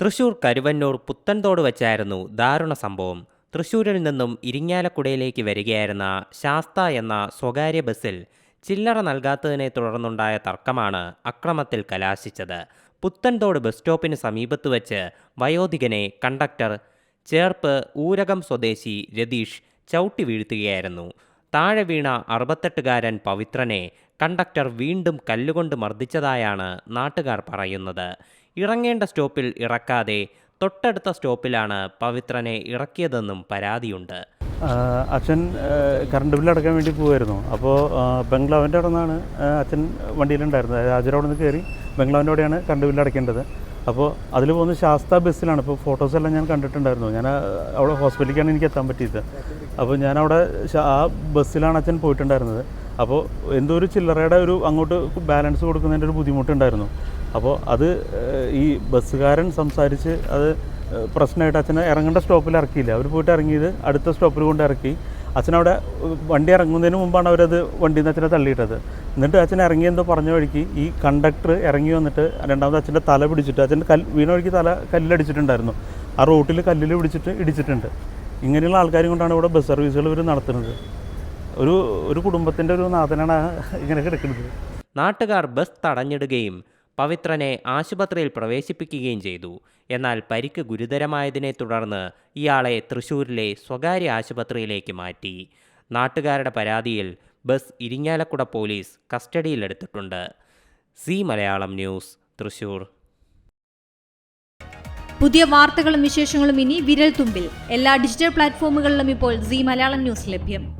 തൃശൂർ കരുവന്നൂർ പുത്തൻതോട് വെച്ചായിരുന്നു ദാരുണ സംഭവം. തൃശൂരിൽ നിന്നും ഇരിങ്ങാലക്കുടയിലേക്ക് വരികയായിരുന്ന ശാസ്ത എന്ന സ്വകാര്യ ബസ്സിൽ ചില്ലറ നൽകാത്തതിനെ തുടർന്നുണ്ടായ തർക്കമാണ് അക്രമത്തിൽ കലാശിച്ചത്. പുത്തൻതോട് ബസ് സ്റ്റോപ്പിന് സമീപത്ത് വച്ച് വയോധികനെ കണ്ടക്ടർ ചേർപ്പ് ഊരകം സ്വദേശി രതീഷ് ചവിട്ടി വീഴ്ത്തുകയായിരുന്നു. താഴെ വീണ അറുപത്തെട്ടുകാരൻ പവിത്രനെ കണ്ടക്ടർ വീണ്ടും കല്ലുകൊണ്ട് മർദ്ദിച്ചതായാണ് നാട്ടുകാർ പറയുന്നത്. ഇറങ്ങേണ്ട സ്റ്റോപ്പിൽ ഇറക്കാതെ തൊട്ടടുത്ത സ്റ്റോപ്പിലാണ് പവിത്രനെ ഇറക്കിയതെന്നും പരാതിയുണ്ട്. അച്ഛൻ കറണ്ട് ബില്ല് അടക്കാൻ വേണ്ടി പോകുമായിരുന്നു അപ്പോൾ ബംഗ്ലാവിന്റെ അവിടെ നിന്നാണ് അച്ഛൻ വണ്ടിയിലുണ്ടായിരുന്നത്. രാജര അവിടെ നിന്ന് കയറി ബംഗ്ലാവിന്റെ അവിടെയാണ് കറണ്ട് ബില്ല് അടയ്ക്കേണ്ടത്. അപ്പോൾ അതിൽ പോകുന്ന ശാസ്ത ബസ്സിലാണ്. ഇപ്പോൾ ഫോട്ടോസ് എല്ലാം ഞാൻ കണ്ടിട്ടുണ്ടായിരുന്നു. ഞാൻ അവിടെ ഹോസ്പിറ്റലിലേക്കാണ് എനിക്ക് എത്താൻ പറ്റിയത്. അപ്പോൾ ഞാൻ ആ ബസ്സിലാണ് അച്ഛൻ പോയിട്ടുണ്ടായിരുന്നത്. അപ്പോൾ എന്തോ ഒരു ചില്ലറയുടെ ഒരു അങ്ങോട്ട് ബാലൻസ് കൊടുക്കുന്നതിന്റെ ഒരു ബുദ്ധിമുട്ടുണ്ടായിരുന്നു. അപ്പോൾ അത് ഈ ബസ്സുകാരൻ സംസാരിച്ച് അത് പ്രശ്നമായിട്ട് അച്ഛനെ ഇറങ്ങേണ്ട സ്റ്റോപ്പിൽ ഇറക്കിയില്ല. അവർ പോയിട്ട് ഇറങ്ങിയത് അടുത്ത സ്റ്റോപ്പിൽ കൊണ്ട് ഇറക്കി. അച്ഛനവിടെ വണ്ടി ഇറങ്ങുന്നതിന് മുമ്പാണ് അവരത് വണ്ടിയിൽ നിന്ന് അച്ഛനെ തള്ളിയിട്ടത്. എന്നിട്ട് അച്ഛൻ ഇറങ്ങി എന്തോ പറഞ്ഞ വഴിക്ക് ഈ കണ്ടക്ടർ ഇറങ്ങി വന്നിട്ട് രണ്ടാമത് അച്ഛന്റെ തല പിടിച്ചിട്ട് അച്ഛന്റെ കൽ വീണ വഴിക്ക് തല കല്ലിലടിച്ചിട്ടുണ്ടായിരുന്നു ആ റോട്ടിൽ കല്ലിൽ പിടിച്ചിട്ട് ഇടിച്ചിട്ടുണ്ട്. ഇങ്ങനെയുള്ള ആൾക്കാരും കൊണ്ടാണ് ഇവിടെ ബസ് സർവീസുകൾ ഇവർ നടത്തുന്നത്. ഒരു ഒരു കുടുംബത്തിന്റെ ഒരു നാഥനാണ് ഇങ്ങനെ കിടക്കുന്നത്. നാട്ടുകാർ ബസ് തടഞ്ഞിടുകയും പവിത്രനെ ആശുപത്രിയിൽ പ്രവേശിപ്പിക്കുകയും ചെയ്തു. എന്നാൽ പരിക്ക് ഗുരുതരമായതിനെ തുടർന്ന് ഇയാളെ തൃശൂരിലെ സ്വകാര്യ ആശുപത്രിയിലേക്ക് മാറ്റി. നാട്ടുകാരുടെ പരാതിയിൽ bus Irinjalakuda police കസ്റ്റഡിയിലെടുത്തിട്ടുണ്ട്. C Malayalam news Thrissur. പുതിയ വാർത്തകളും വിശേഷങ്ങളും ഇനി വിരൽ തുമ്പിൽ എല്ലാ ഡിജിറ്റൽ പ്ലാറ്റ്ഫോമുകളിലും ഇപ്പോൾ സി മലയാളം ന്യൂസ് ലഭ്യം.